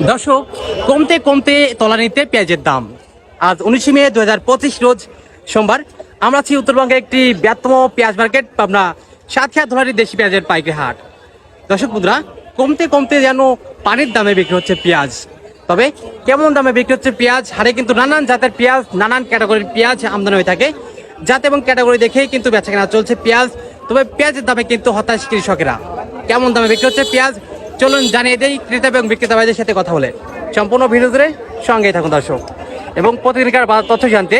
দর্শক, কমতে কমতে তলানিতে পেঁয়াজের দাম। আজ উনিশে মে দু হাজার পঁচিশ রোজ সোমবার। আমরা আছি উত্তরবঙ্গের একটি বৃহত্তম পেঁয়াজ মার্কেট, পাবনা সাতক্ষীয়া ধলারি দেশি পেঁয়াজের পাইকারি হাট। দর্শক বন্ধুরা, কমতে কমতে যেন পানির দামে বিক্রি হচ্ছে পেঁয়াজ। তবে কেমন দামে বিক্রি হচ্ছে পেঁয়াজ? হারে কিন্তু নানান জাতের পেঁয়াজ, নানান ক্যাটাগরির পেঁয়াজ আমদানি হয়ে থাকে। জাত এবং ক্যাটাগরি দেখেই কিন্তু বেচা কেনা চলছে পেঁয়াজ। তবে পেঁয়াজের দামে কিন্তু হতাশ কৃষকেরা। কেমন দামে বিক্রি হচ্ছে পেঁয়াজ? চলুন জানিয়ে দেই ক্রেতা এবং বিক্রেতা ভাইদের সাথে কথা বলে। সম্পূর্ণ ভিডিও ধরে সঙ্গেই থাকুন দর্শক। এবং প্রতিদিনকার বাজার তথ্য জানতে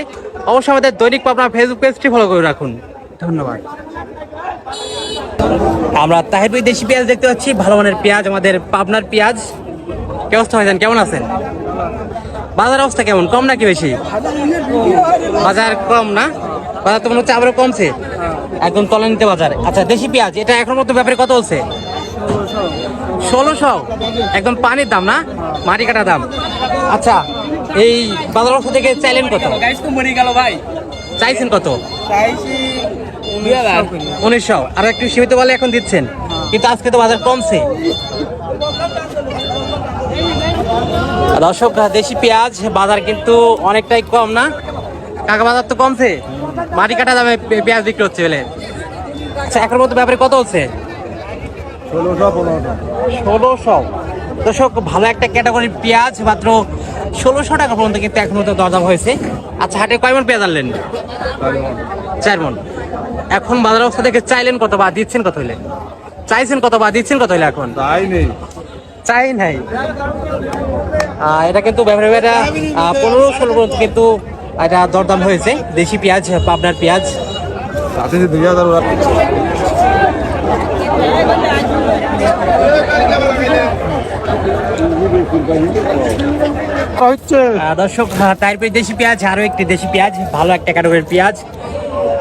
অবশ্যই আমাদের দৈনিক পাবনা ফেসবুক পেজটি ফলো করে রাখুন। ধন্যবাদ। আমরা তাহির দেশি পেঁয়াজ দেখতে পাচ্ছি। ভালো মানের পেঁয়াজ, আমাদের পাবনার পেঁয়াজ। কি অবস্থা ভাইজান? কেমন আছেন? বাজার অবস্থা কেমন? কম নাকি বেশি? বাজার কম না? বাজার তো মনে হচ্ছে আবারও কমছে। একদম তলানিতে বাজার। আচ্ছা দেশি পেঁয়াজ, এটা এখন মতো ব্যাপারে কত বলছে? ষোলোশো। একদম পানির দাম না? মাটি কাটা দাম। আচ্ছা এই বাজার অবস্থা থেকে চাইলেন কত? মরে গেল ভাই। চাইছেন কত? উনিশশো। আর একটু সীমিত বলে এখন দিচ্ছেন। কিন্তু আজকে তো বাজার কমছে। দর্শক দেশি পেঁয়াজ বাজার কিন্তু অনেকটাই কম না? কাকা বাজার তো কমছে। মাটি কাটা দামে পেঁয়াজ বিক্রি হচ্ছে বলে। আচ্ছা এখন মতো ব্যাপারে কত হচ্ছে? ষোলোশো পনেরোশো। ষোলোশো। দর্শক ভালো একটা ক্যাটাগরির পেঁয়াজ মাত্র ষোলোশো টাকা পর্যন্ত কিন্তু এখন মতো দরদাম হয়েছে। আচ্ছা হাটে কয় মন পেঁয়াজ আনলেন? চার মন। এখন বাজার অবস্থা দেখে চাইলেন কত বা দিচ্ছেন কত হইলে চাইছেন কত বা দিচ্ছেন কত হইলে এখন? তাই নেই। চাই নাই। এটা কিন্তু ব্যাপারে পনেরো ষোলো পর্যন্ত কিন্তু এটা দরদাম হয়েছে। দেশি পেঁয়াজ পাবনার পেঁয়াজ। দুই হাজার দর্শক দেশি পেঁয়াজ আরও একটি দেশি পেঁয়াজ ভালো একটা ক্যাটাগরির পেঁয়াজ।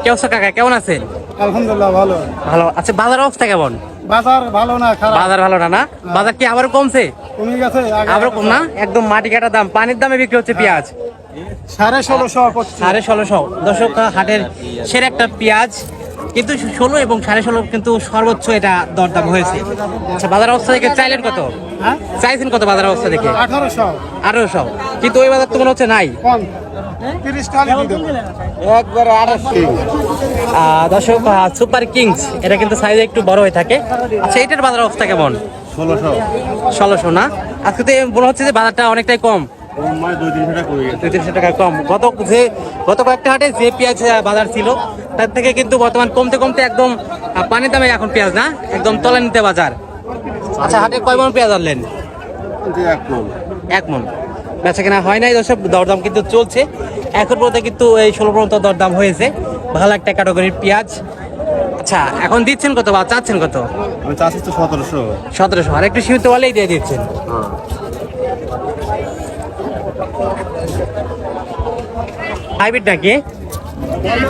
কেমন কাকা কেমন আছেন? আলহামদুলিল্লাহ ভালো। ভালো। আচ্ছা বাজার অবস্থা কেমন? বাজার ভালো না খারাপ। বাজার ভালো না না? বাজার কি আবার কমছে? কমে গেছে আবার কম না? একদম মাটি কাটা দাম। পানির দামে বিক্রি হচ্ছে পেঁয়াজ। সাড়ে ষোলোশো সাড়ে ষোলোশো। দর্শক হাটের সেরা একটা পেঁয়াজ। কিন্তু ষোলো এবং সাড়ে ষোলো কিন্তু সর্বোচ্চ এটা দরদাম হয়েছে। আচ্ছা বাজার অবস্থা দেখে চাইলেন কত? হ্যাঁ? চাইছেন কত বাজার অবস্থা দেখে? আঠারোশো। আঠারোশো। কিন্তু ওই বাজার তো মনে হচ্ছে নাই? দর্শক সুপার কিংস এটা কিন্তু সাইজে একটু বড় হয়ে থাকে। আচ্ছা এটার বাজার অবস্থা কেমন? ষোলোশো। ষোলোশো না? আজকে তো মনে হচ্ছে যে বাজারটা অনেকটাই কম। দুই তিনশো টাকা কমে। গত যে গত কয়েকটা হাটে যে পেঁয়াজ বাজার ছিল তার থেকে কিন্তু বর্তমান কমতে কমতে একদম পানির দামে এখন পেঁয়াজ না একদম তলা নিতে বাজার। আচ্ছা হাটে কয় মন পেঁয়াজ আনলেন? এক কম এক মন। বেচা কেনা হয় নাই দর্শক দরদাম কিন্তু চলছে। এখন পর্যন্ত কিন্তু এই ষোলো পর্যন্ত দরদাম হয়েছে। ভালো একটা ক্যাটাগরির পেঁয়াজ। আচ্ছা এখন দিচ্ছেন কত বা চাচ্ছেন কত? আমি চাচ্ছি তো সতেরোশো। সতেরোশো। আর একটু সীমিত বলেই দিয়ে দিচ্ছেন। হাইব্রিড নাকি?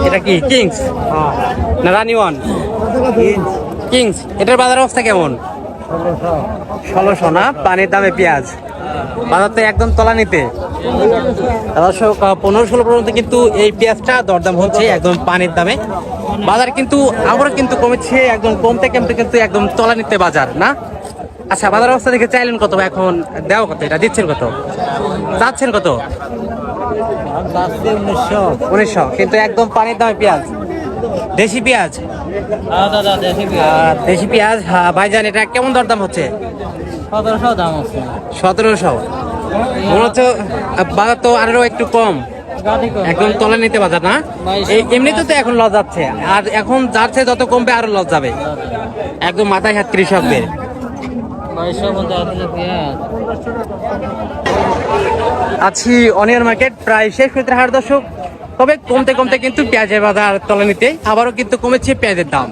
এটা কি? কিংস? না রানি ওয়ান? কিংস। এটার বাজার অবস্থা কেমন? ষোলোশো না? পানির দামে পেঁয়াজ। বাজার তো একদম তলা নিতে দর্শক পনেরো ষোলো পর্যন্ত কিন্তু এই পেঁয়াজটা দরদাম হচ্ছে একদম পানির দামে। বাজার কিন্তু আবারও কিন্তু কমেছে একদম কমতে কমতে কিন্তু একদম তলা নিতে বাজার না? আচ্ছা বাজার অবস্থা দেখে চাইলেন কত? এখন দেওয়া কত? এটা দিচ্ছেন কত? চাচ্ছেন কত? উনিশশো কিন্তু একদম পানির দামে পেঁয়াজ। দেশি পেঁয়াজ? আহ, দেশি পেঁয়াজ। হ্যাঁ, ভাইজান এটা কেমন দরদাম হচ্ছে? সতেরোশো দাম আছে সতেরোশো। মনে হচ্ছে বাজার তো আরও একটু কম। একদম তলা নিতে বাজার না? এমনিতে তো এখন লস যাচ্ছে। আর এখন যাচ্ছে যত কমবে আরও লস যাবে। একদম মাথায় হাত কৃষকদের আছি অনিয়ন মার্কেট, প্রায় শেষ হইতে হার দর্শক। তবে কমতে কমতে কিন্তু পেঁয়াজের বাজার তলানিতে, আবারও কিন্তু কমেছে পেঁয়াজের দাম।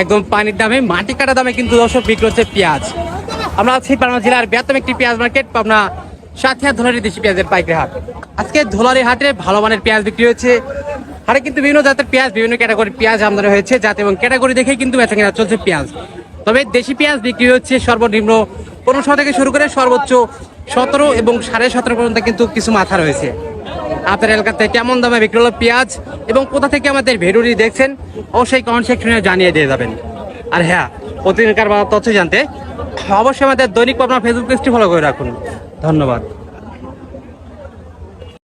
একদম পানির দামে, মাটি কাটা দামে কিন্তু দর্শক বিক্রি হচ্ছে পেঁয়াজ। আমরা আছি পাবনা জেলার বৃহত্তম একটি পেঁয়াজ মার্কেট, পাবনা সাথিয়া ধোলারি দেশি পেঁয়াজের পাইকারি হাট। আজকে ধোলারি হাটে ভালো মানের পেঁয়াজ বিক্রি হয়েছে। হাটে কিন্তু বিভিন্ন জাতের পেঁয়াজ, বিভিন্ন ক্যাটাগরির পেঁয়াজ আমদানি হয়েছে। জাত এবং ক্যাটাগরি দেখেই কিন্তু বেচা কেনা চলছে পেঁয়াজ। তবে দেশি পেঁয়াজ বিক্রি হচ্ছে সর্বনিম্ন পনেরোশো থেকে শুরু করে সর্বোচ্চ সতেরো এবং সাড়ে সতেরো পর্যন্ত কিন্তু কিছু মাথা রয়েছে। আপনার এলাকাতে কেমন দামে বিক্রি হলো পেঁয়াজ এবং কোথা থেকে আমাদের ভেরুরি দেখছেন? অবশ্যই কমেন্ট সেকশনে জানিয়ে দিয়ে যাবেন। আর হ্যাঁ প্রতিদিনকার তথ্য জানতে অবশ্যই আমাদের দৈনিক পাবনা ফেসবুক পেজটি ফলো করে রাখুন। ধন্যবাদ।